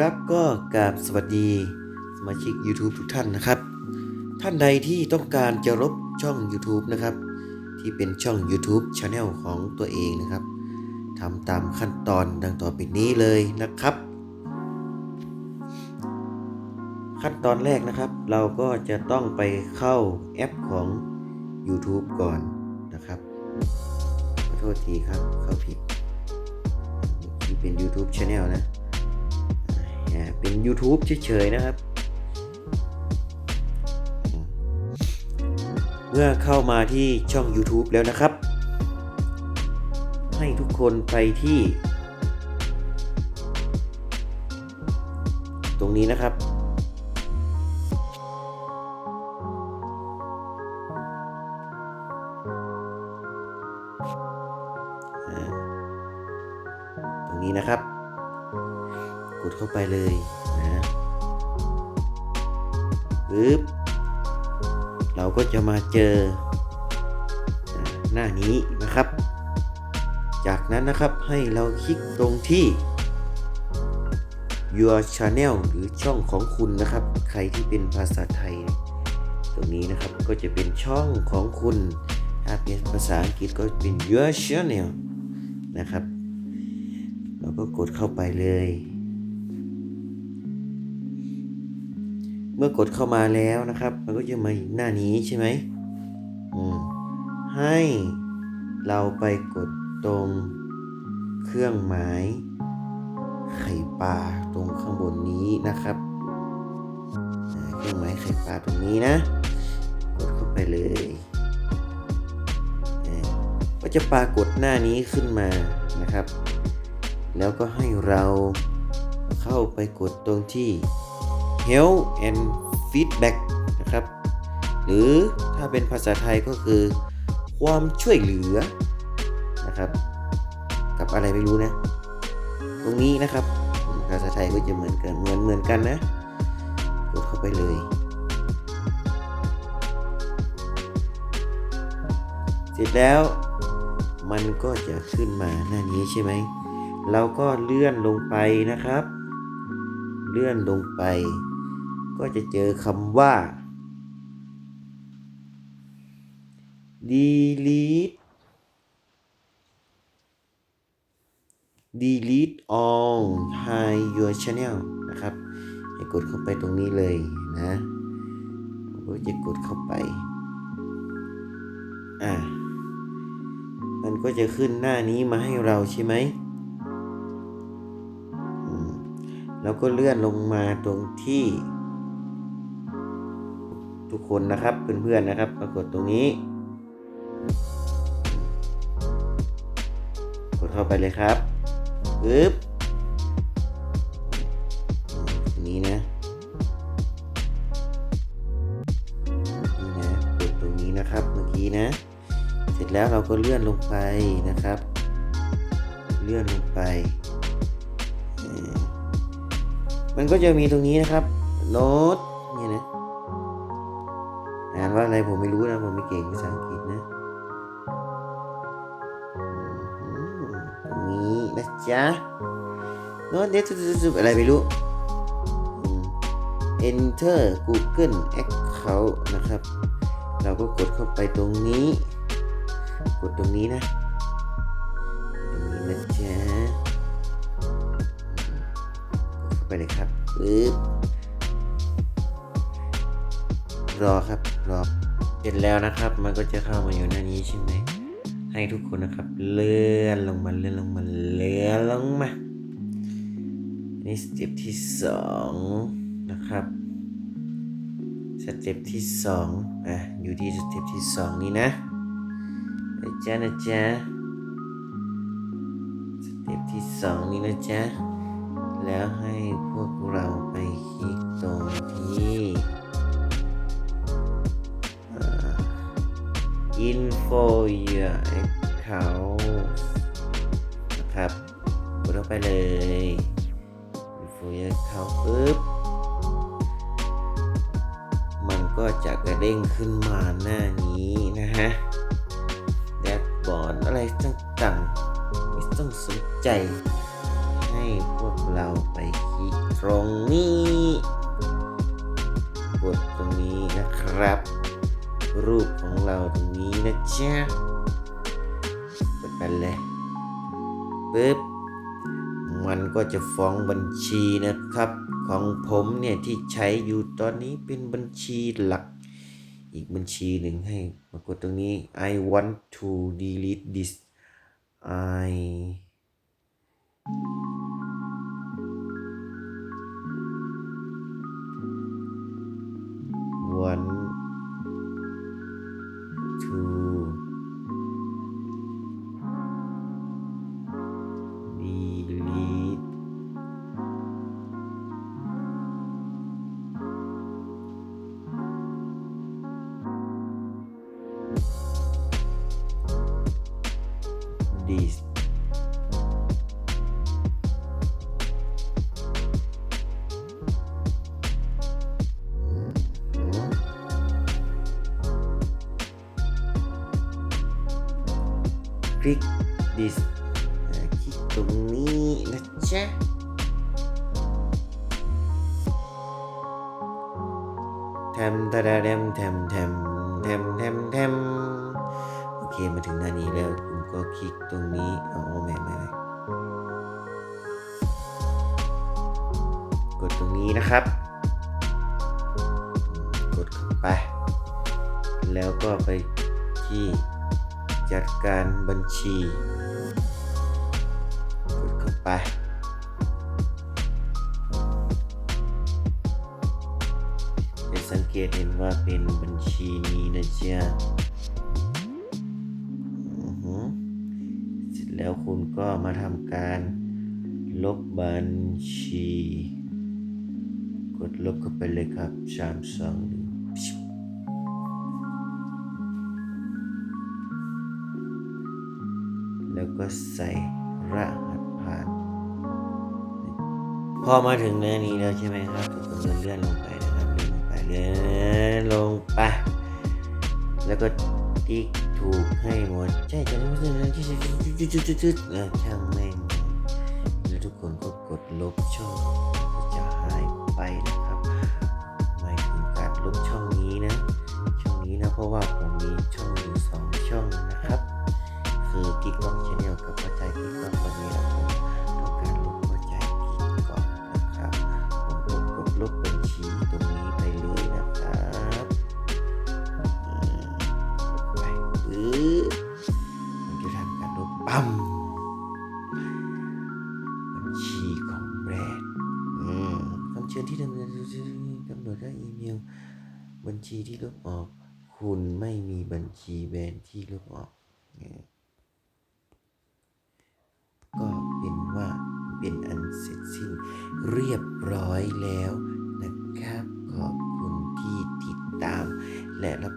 ครับก็กราบสวัสดีสมาชิก YouTube ทุกท่านนะครับ ท่านใดที่ต้องการจะลบช่อง YouTube นะครับ ที่เป็นช่อง YouTube Channel ของตัวเองนะครับทำตามขั้นตอนดังต่อไปนี้เลยนะครับ ขั้นตอนแรกนะครับ เราก็จะต้องไปเข้าแอปของ YouTube ก่อนนะครับขอโทษทีครับเข้าผิดที่เป็น YouTube Channel นะ เป็น YouTube เฉยๆนะครับ เมื่อเข้ามาที่ช่อง YouTube แล้วนะครับ ให้ทุกคนไปที่ ตรงนี้นะครับ ดเข้าไปเลยนะปึ๊บเราก็จะมาเจอหน้านี้นะครับ จากนั้นนะครับให้เราคลิกตรงที่ your channel หรือช่องของคุณนะครับ ใครที่เป็นภาษาไทย ตรงนี้นะครับก็จะเป็นช่องของคุณถ้าเป็นภาษาอังกฤษก็เป็น your channel นะครับ เราก็กดเข้าไปเลย เมื่อกดเข้ามาแล้วนะครับ มันก็จะมาหน้านี้ใช่ไหมอืมให้เราไปกดตรงเครื่องหมายไข่ปลาตรงข้างบนนี้นะครับเครื่องหมายไข่ปลาตรงนี้นะ กดเข้าไปเลย ก็จะปรากฏหน้านี้ขึ้นมานะครับ แล้วก็ให้เราเข้าไปกดตรงที่ Help and Feedback นะครับ หรือถ้าเป็นภาษาไทยก็คือ ความช่วยเหลือนะครับ กับอะไรไม่รู้นะ ตรงนี้นะครับ ภาษาไทยก็จะเหมือนกันเหมือนเหมือนกันนะกดเข้าไปเลย เสร็จแล้วมันก็จะขึ้นมาหน้านี้ใช่ไหม เราก็เลื่อนลงไปนะครับ เลื่อนลงไป ก็จะเจอคำว่า delete delete all hide your channel นะครับให้กดเข้าไปตรงนี้เลยนะก็จะกดเข้าไป อ่ามันก็จะขึ้นหน้านี้มาให้เราใช่ไหมอืมแล้วก็เลื่อนลงมาตรงที่ ทุกคนนะครับเพื่อนๆนะครับปรากฏตรงนี้ กดเข้าไปเลยครับปึ๊บนี้นะนี่นะกดตรงนี้นะครับเมื่อกี้นะ เสร็จแล้วเราก็เลื่อนลงไปนะครับ เลื่อนลงไป มันก็จะมีตรงนี้นะครับโน้ตเนี่ยนะ อ่านว่าอะไรผมไม่รู้นะ ผมไม่เก่งภาษาอังกฤษนะนี้นะจ๊ะโน้ตเด็ดสุดๆอะไรไม่รู้ enter Google account นะครับ เราก็กดเข้าไปตรงนี้ กดตรงนี้นะ ตรงนี้นะจ๊ะกดเข้าไปเลยครับปึ๊บ รอครับรอเสร็จแล้วนะครับ มันก็จะเข้ามาอยู่หน้านี้ใช่ไหมให้ทุกคนนะครับ เลื่อนลงมาเลื่อนลงมาเลื่อนลงมานี่สเต็ปที่สองนะครับสเต็ปที่สองอะอยู่ที่สเต็ปที่สองนี้นะนะจ๊ะนะจ๊ะสเต็ปที่สองนี้นะจ๊ะแล้วให้พวกเราไปคลิกตรงที่ info your account นะครับกดเข้าไปเลย info your account ปึ๊บ มันก็จะกระเด้งขึ้นมาหน้านี้นะฮะแดชบอร์ดอะไรต่างๆไม่ต้องสนใจ ให้พวกเราไปคลิกตรงนี้ กดตรงนี้นะครับ รูปของเราตรงนี้นะจ๊ะกดไปเลยปึ๊บมันก็จะฟ้องบัญชีนะครับ ของผมเนี่ยที่ใช้อยู่ตอนนี้เป็นบัญชีหลัก อีกบัญชีหนึ่งให้มากดตรงนี้ I want to delete this I click this คลิกตรงนี้นะจ๊ะแทมตะดาแดมแทมแทมแทมแทมแทมโอเคมาถึงหน้านี้แล้วคุณก็คลิกตรงนี้เอาไม่ไม่กดตรงนี้นะครับ กดเข้าไป แล้วก็ไปที่ จัดการบัญชีกดเข้าไป จะสังเกตเห็นว่าเป็นบัญชีนี้นะจ๊ะเสร็จแล้วคุณก็มาทำการลบบัญชี กดลบเข้าไปเลยครับ3 2 แล้วก็ใส่รหัสผ่าน พอมาถึงเนื้อนี้แล้วใช่ไหมครับทุกคนเลื่อนลงไปนะครับเลื่อนลงไปเลื่อนลงไป แล้วก็ติ๊กถูกให้หมดใช่จะไม่ใช่จุดๆๆๆๆแล้วช่างแม่งแล้วทุกคนก็กดลบช่องก็จะหายไปนะครับหมายถึงการลบช่องนี้นะ ช่องนี้นะเพราะว่าผมมีช่องอยู่สองช่องนะ คือกิ๊กก้องชาแนลกับหัวใจกิ๊กก้องวันนี้นะผมต้องการลบหัวใจกิ๊กก้องนะครับผมก็กดลบบัญชีตรงนี้ไปเลยนะครับไปปึ๊บผมจะทำการลบปั๊มบัญชีของแบรนด์อืมคำเชิญที่ดำเนินกำหนดด้วยอีเมล บัญชีที่ลบออก คุณไม่มีบัญชีแบรนด์ที่ลบออกเนี่ย ก็เป็นว่าเป็นอันเสร็จสิ้นเรียบร้อยแล้วนะครับ ขอบคุณที่ติดตามและรับ